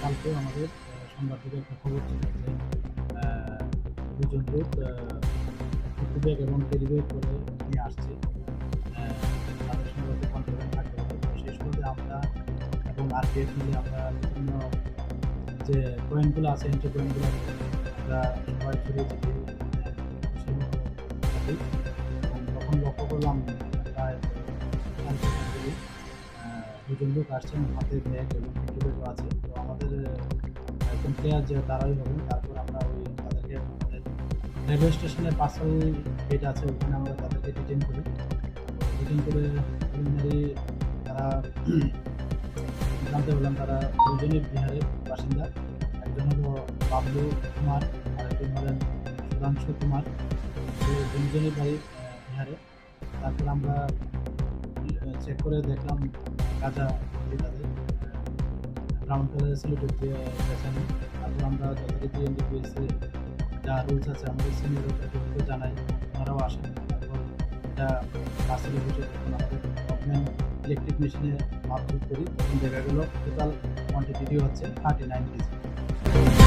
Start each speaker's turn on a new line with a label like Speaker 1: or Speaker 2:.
Speaker 1: কালকে আমাদের আহ, সংবাদ থেকে একটা খবর ছিল যে দুজন লোক ফিফটি এবং ব্যাগ করে নিয়ে আসছে। তাদের সঙ্গে কন্ট্রোলে থাকতে হবে সেই আমরা এবং আরপিএফ মিলে আমরা বিভিন্ন যে পয়েন্টগুলো আছে এন্ট্রি পয়েন্টগুলো আমরা সবাই মতো থাকি এবং তখন লক্ষ্য করলাম প্রায় দুজন লোক আসছেন হাতে ব্যাগ এবং ফিফটি আছে। তো আমাদের একজন প্লেয়ার যে, তারাই হবেন তারপর আমরা ওই তাদেরকে, আমাদের রেলওয়ে স্টেশনে পার্সেল গেট আছে, ওখানে আমরা তাদেরকে ডিটেন করি। ডিটেন করে প্রিলিমিনারি তারা জানতে পারলাম তারা দুজনই বিহারের বাসিন্দা। একজন হলো বাবলু কুমার আর একজন হলেন সুধাংশু কুমার। দুজনই বাড়ি বিহারে। তারপর আমরা চেক করে দেখলাম ভর্তি তাদের ব্রাউন কালারের সিলিটে দিয়ে তারপর আমরা যথারীতি এনডিপিএসে যা রুলস আছে, আমাদের সিনিয়র জানাই। ওনারাও আসেন। তারপর এটা পার্সেলে বসে তখন ইলেকট্রিক মেশিনে মাপযোগ করি। তখন দেখা গেল টোটাল কোয়ান্টিটি হচ্ছে থার্টি নাইন কেজি